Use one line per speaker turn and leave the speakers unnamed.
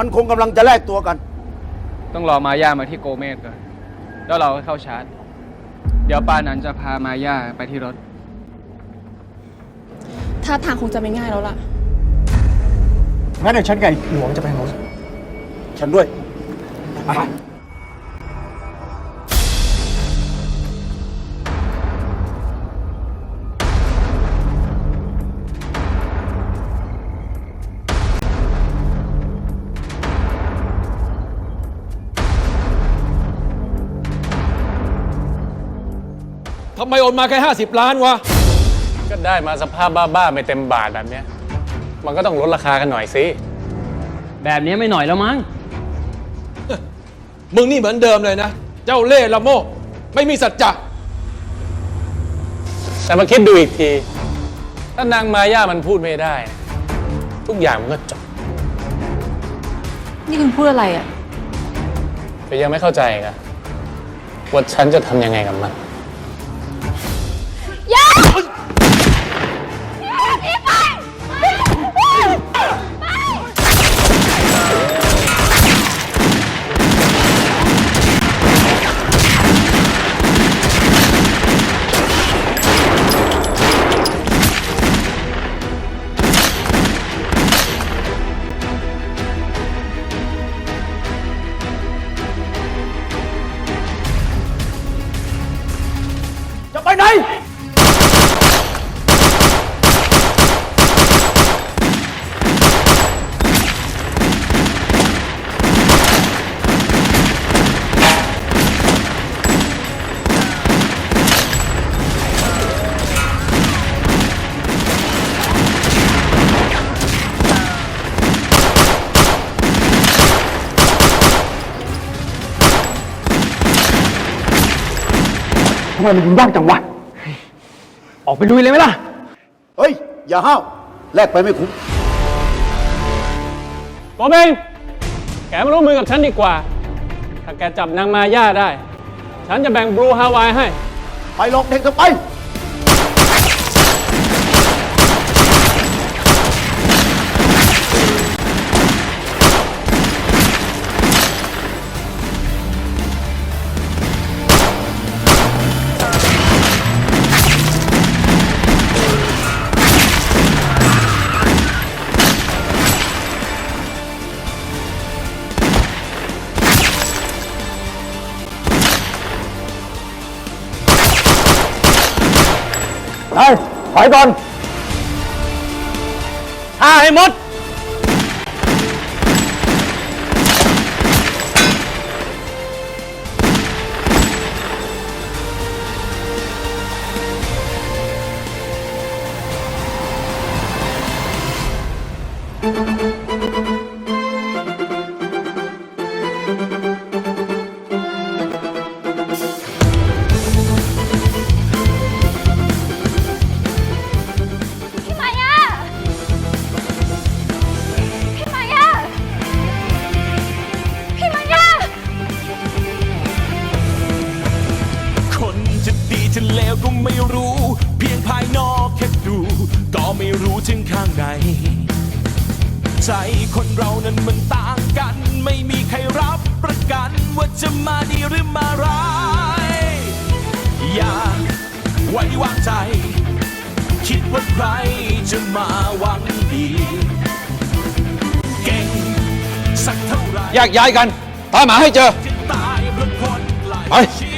มันคงกำลังจะแลกตัวกัน
ต้องรอมาย่ามาที่โกเมสก่อน แล้วเราก็เข้าชาร์จ เดี๋ยวปานันจะพามาย่าไปที่รถ
ท่าทางคงจะไม่ง่ายแล้วล่ะ
งั้นเดี๋ยวฉันกับไอ้หลวงจะไปทางโน้น
ฉันด้วย
ไป
ทำไมโอนมาแค่ 50 ล้านวะ
ก็ได้มาสภาพบ้าๆไม่เต็มบาทแบบเนี้ย มันก็ต้องลดราคากันหน่อยสิ
แบบนี้ไม่หน่อยแล้วมั้ง
มึงนี่เหมือนเดิมเลยนะ เจ้าเล่ห์ละโมบไม่มีสัจจะ
แต่มาคิดดูอีกที ถ้านางมาย่ามันพูดไม่ได้ ทุกอย่างมันก็จบ
นี่คุณพูดอะไรอะ
แต่ยังไม่เข้าใจอีกอะว่าฉันจะทำยังไงกับมัน
จะไปไหนำ
ไมมันยิงยากจังวะ ออกไปลุยเลยไหมล่ะ
เฮ้ย อย่าห้าวแลกไปไม่คุ้ม
โกเบงแกมาร่วมมือกับฉันดีกว่า ถ้าแกจับนางมาย่าได้ ฉันจะแบ่งบลูฮาวายให้
ไปหลอกเด็กเถอะไป
ไปถอยก่อนฆ่าให้หมด
thank you ถึงใจคนเรานั้นมันต่างกัน ไม่มีใครรับประกัน ว่าจะมาดีหรือมาร้าย อย่าไว้วางใจ คิดว่าใครจะมาหวังดี เก่งสักเท่าไหร
แยกย้ายกัน ตามหาให้เจอ
จะตายเพราะคนหลาย
ไป
ชี